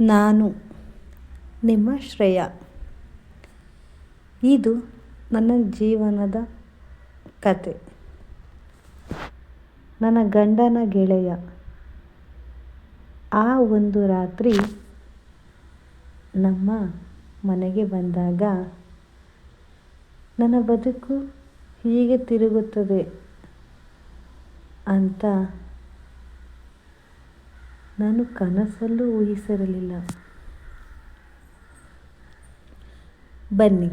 ನಾನು, ನಿಮ್ಮ ಶ್ರೇಯ. ಇದು ನನ್ನ ಜೀವನದ ಕತೆ. ನನ್ನ ಗಂಡನ ಗೆಳೆಯ. ಆ ಒಂದು ರಾತ್ರಿ ನಮ್ಮ ಮನೆಗೆ ಬಂದಾಗ ನನ್ನ ಬದುಕು ಹೀಗೆ ತಿರುಗುತ್ತದೆ ಅಂತ ನಾನು ಕನಸಲ್ಲೂ ಊಹಿಸಿರಲಿಲ್ಲ. ಬನ್ನಿ.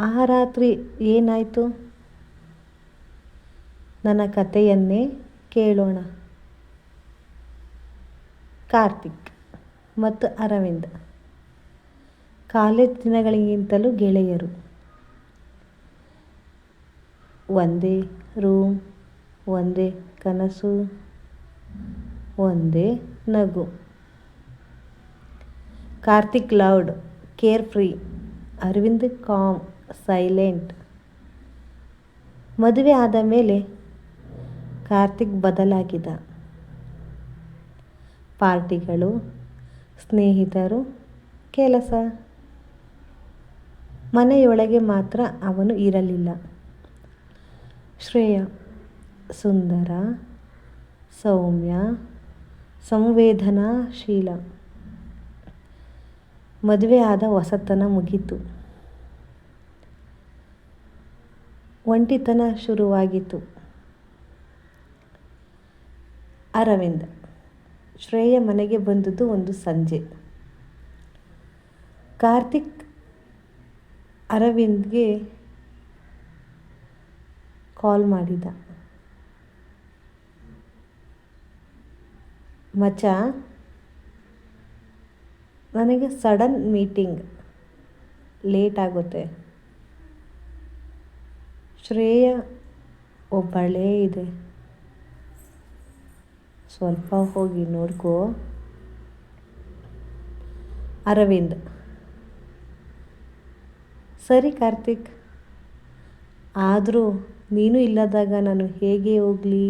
ಆ ರಾತ್ರಿ ಏನಾಯಿತು? ನನ್ನ ಕಥೆಯನ್ನೇ ಕೇಳೋಣ. ಕಾರ್ತಿಕ್ ಮತ್ತು ಅರವಿಂದ್. ಕಾಲೇಜ್ ದಿನಗಳಿಗಿಂತಲೂ ಗೆಳೆಯರು. ಒಂದೇ ರೂಮ್, ಒಂದೇ ಕನಸು. ಒಂದೇ ನಗು. Karthik loud carefree Aravind calm, silent. ಮದುವೆ ಆದ ಮೇಲೆ ಕಾರ್ತಿಕ್ ಬದಲಾಗಿದ. ಪಾರ್ಟಿಗಳು, ಸ್ನೇಹಿತರು, ಕೆಲಸ. ಮನೆಯೊಳಗೆ ಮಾತ್ರ ಅವನು ಇರಲಿಲ್ಲ. ಶ್ರೇಯ, ಸುಂದರ, ಸೌಮ್ಯ ಸಂವೇದನಾಶೀಲ ಮದುವೆ ಆದ ಹೊಸತನ ಮುಗೀತು. ಒಂಟಿತನ ಶುರುವಾಗಿತ್ತು. ಅರವಿಂದ್, ಶ್ರೇಯ ಮನೆಗೆ ಬಂದದ್ದು ಒಂದು ಸಂಜೆ. ಕಾರ್ತಿಕ್ ಅರವಿಂದ್ಗೆ ಕಾಲ್ ಮಾಡಿದ. ಮಚ್ಚ, ನನಗೆ ಸಡನ್ ಮೀಟಿಂಗ್ ಲೇಟ್ ಆಗುತ್ತೆ. ಶ್ರೇಯ ಒಬ್ಬಳೇ ಇದೆ. ಸ್ವಲ್ಪ ಹೋಗಿ ನೋಡ್ಕೋ. ಅರವಿಂದ್, ಸರಿ ಕಾರ್ತಿಕ್, ಆದರೂ ನೀನು ಇಲ್ಲದಾಗ ನಾನು ಹೇಗೆ ಹೋಗಲಿ?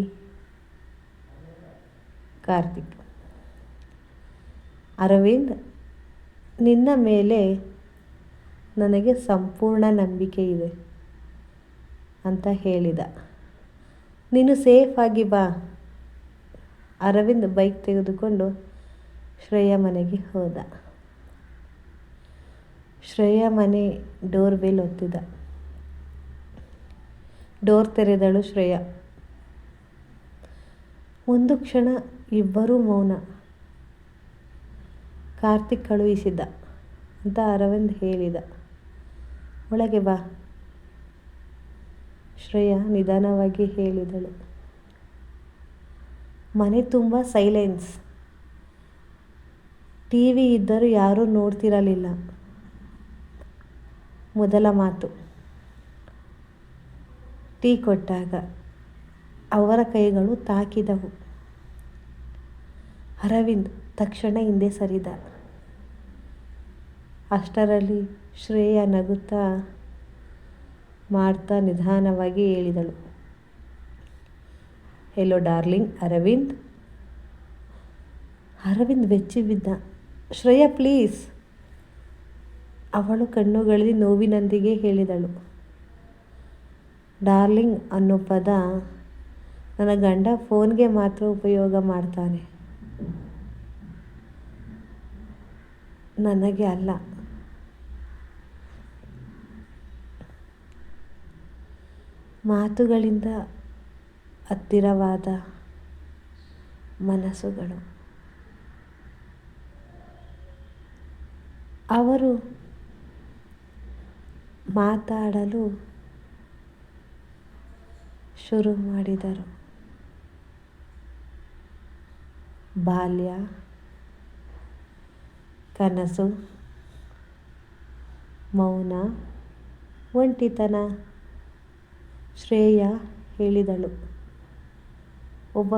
ಕಾರ್ತಿಕ್. ಅರವಿಂದ್, ನಿನ್ನ ಮೇಲೆ ನನಗೆ ಸಂಪೂರ್ಣ ನಂಬಿಕೆ ಇದೆ ಅಂತ ಹೇಳಿದ. ನೀನು ಸೇಫಾಗಿ ಬಾ. ಅರವಿಂದ್ ಬೈಕ್ ತೆಗೆದುಕೊಂಡು ಶ್ರೇಯ ಮನೆಗೆ ಹೋದ. ಶ್ರೇಯ ಮನೆ ಡೋರ್ ಬೆಲ್ ಒತ್ತಿದ. ಡೋರ್ ತೆರೆದಳು ಶ್ರೇಯ. ಒಂದು ಕ್ಷಣ ಇಬ್ಬರೂ ಮೌನ. ಕಾರ್ತಿಕ್ ಕಳುಹಿಸಿದ್ದ ಅಂತ ಅರವಿಂದ್ ಹೇಳಿದ. ಒಳಗೆ ಬಾ. ಶ್ರೇಯ ನಿಧಾನವಾಗಿ ಹೇಳಿದಳು. ಮನೆ ತುಂಬ ಸೈಲೆನ್ಸ್ ಟಿ ವಿ ಇದ್ದರೂ ಯಾರೂ ನೋಡ್ತಿರಲಿಲ್ಲ. ಮೊದಲ ಮಾತು. ಟೀ ಕೊಟ್ಟಾಗ ಅವರ ಕೈಗಳು ತಾಕಿದವು. ಅರವಿಂದ್ ತಕ್ಷಣ ಹಿಂದೆ ಸರಿದ ಅಷ್ಟರಲ್ಲಿ ಶ್ರೇಯ ನಗುತ್ತಾ ಮಾಡ್ತಾ ನಿಧಾನವಾಗಿ ಹೇಳಿದಳು. Hello darling, Arvind? ಅರವಿಂದ್ ಬೆಚ್ಚಿ ಬಿದ್ದ ಶ್ರೇಯ, ಪ್ಲೀಸ್. ಅವಳು ಕಣ್ಣುಗಳಲ್ಲಿ ನೋವಿನೊಂದಿಗೆ ಹೇಳಿದಳು. ಡಾರ್ಲಿಂಗ್ ಅನ್ನೋ ಪದ ನನ್ನ ಗಂಡ ಫೋನ್ಗೆ ಮಾತ್ರ ಉಪಯೋಗ ಮಾಡ್ತಾನೆ. ನನಗೆ ಅಲ್ಲ. ಮಾತುಗಳಿಂದ ಹತ್ತಿರವಾದ ಮನಸ್ಸುಗಳು. ಅವರು ಮಾತಾಡಲು ಶುರು ಮಾಡಿದರು. ಬಾಲ್ಯ ಕನಸು, ಮೌನ, ಒಂಟಿತನ, ಶ್ರೇಯ ಹೇಳಿದಳು. ಒಬ್ಬ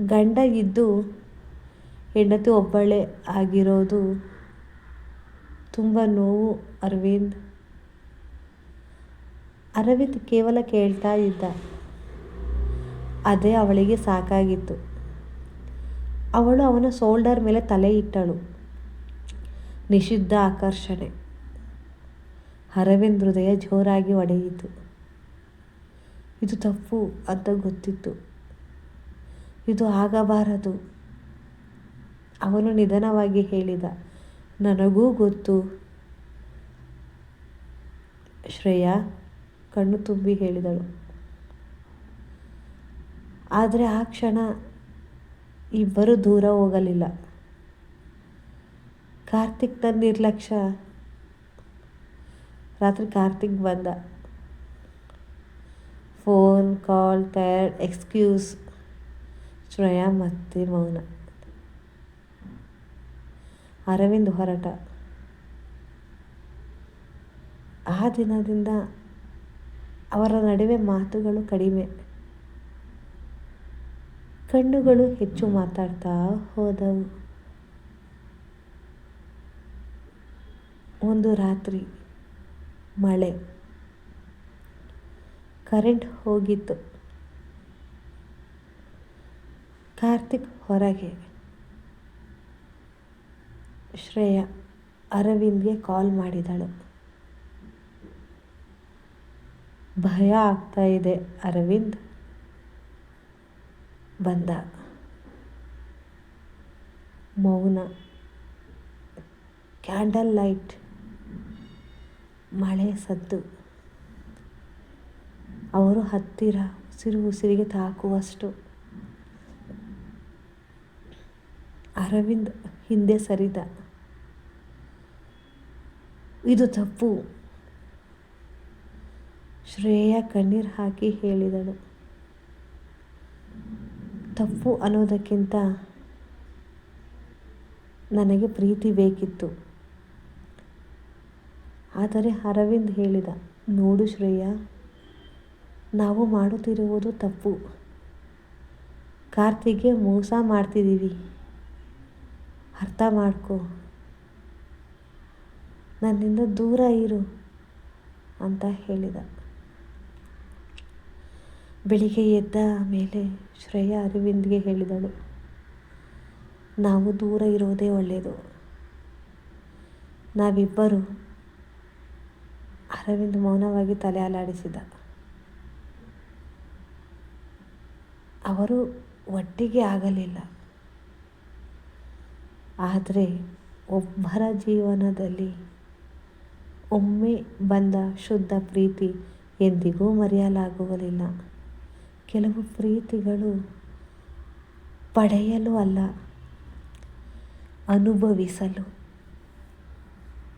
ಗಂಡ ಇದ್ದು ಹೆಂಡತಿ ಒಬ್ಬಳೇ ಆಗಿರೋದು ತುಂಬ ನೋವು, ಅರವಿಂದ್. ಅರವಿಂದ್ ಕೇವಲ ಕೇಳ್ತಾ ಇದ್ದ. ಅದೇ ಅವಳಿಗೆ ಸಾಕಾಗಿತ್ತು. ಅವಳು ಅವನ ಶೋಲ್ಡರ್ ಮೇಲೆ ತಲೆ ಇಟ್ಟಳು. ನಿಷಿದ್ಧ ಆಕರ್ಷಣೆ. ಅರವಿಂದ್ ಹೃದಯ ಜೋರಾಗಿ ಒಡೆಯಿತು. ಇದು ತಪ್ಪು ಅಂತ ಗೊತ್ತಿತ್ತು. ಇದು ಆಗಬಾರದು. ಅವನು ನಿಧಾನವಾಗಿ ಹೇಳಿದ, ನನಗೂ ಗೊತ್ತು. ಶ್ರೇಯಾ ಕಣ್ಣು ತುಂಬಿ ಹೇಳಿದಳು. ಆದರೆ ಆ ಕ್ಷಣ ಇಬ್ಬರು ದೂರ ಹೋಗಲಿಲ್ಲ. ಕಾರ್ತಿಕ್ನ ನಿರ್ಲಕ್ಷ್ಯ. ರಾತ್ರಿ ಕಾರ್ತಿಕ್ ಬಂದ. Phone call tired excuse Shreya ಮತ್ತೆ ಮೌನ. ಅರವಿಂದ್ ಹೊರಟ. ಆ ದಿನದಿಂದ ಅವರ ನಡುವೆ ಮಾತುಗಳು ಕಡಿಮೆ. ಕಣ್ಣುಗಳು ಹೆಚ್ಚು ಮಾತಾಡ್ತಾ ಹೋದವು. ಒಂದು ರಾತ್ರಿ ಮಳೆ. ಕರೆಂಟ್ ಹೋಗಿತ್ತು. ಕಾರ್ತಿಕ್ ಹೊರಗೆ. ಶ್ರೇಯ ಅರವಿಂದ್ಗೆ ಕಾಲ್ ಮಾಡಿದಳು. ಭಯ ಆಗ್ತಾ ಇದೆ ಅರವಿಂದ್. ಬಂದ. ಮೌನ. Candle light. ಮಳೆ ಸದ್ದು. ಅವರು ಹತ್ತಿರ ಉಸಿರು ಉಸಿರಿಗೆ ತಾಕುವಷ್ಟು. ಅರವಿಂದ್ ಹಿಂದೆ ಸರಿದ. ಇದು ತಪ್ಪು. ಶ್ರೇಯ ಕಣ್ಣೀರು ಹಾಕಿ ಹೇಳಿದಳು. ತಪ್ಪು ಅನ್ನೋದಕ್ಕಿಂತ ನನಗೆ ಪ್ರೀತಿ ಬೇಕಿತ್ತು. ಆದರೆ ಅರವಿಂದ್ ಹೇಳಿದ, ನೋಡು ಶ್ರೇಯ, ನಾವು ಮಾಡುತ್ತಿರುವುದು ತಪ್ಪು. ಕಾರ್ತಿಗೆ ಮೋಸ ಮಾಡ್ತಿದ್ದೀವಿ. ಅರ್ಥ ಮಾಡ್ಕೊ. ನನ್ನಿಂದ ದೂರ ಇರು, ಅಂತ ಹೇಳಿದ. ಬೆಳಿಗ್ಗೆ ಎದ್ದ ಮೇಲೆ ಶ್ರೇಯಾ ಅರವಿಂದ್ಗೆ ಹೇಳಿದಳು, ನಾವು ದೂರ ಇರೋದೇ ಒಳ್ಳೆಯದು ನಾವಿಬ್ಬರು ಅರವಿಂದ್ ಮೌನವಾಗಿ ತಲೆ ಅಲಾಡಿಸಿದ ಅವರು ಒಟ್ಟಿಗೆ ಆಗಲಿಲ್ಲ. ಆದರೆ ಒಬ್ಬರ ಜೀವನದಲ್ಲಿ ಒಮ್ಮೆ ಬಂದ ಶುದ್ಧ ಪ್ರೀತಿ ಎಂದಿಗೂ ಮರೆಯಲಾಗುವುದಿಲ್ಲ. ಕೆಲವು ಪ್ರೀತಿಗಳು ಪಡೆಯಲು ಅಲ್ಲ, ಅನುಭವಿಸಲು.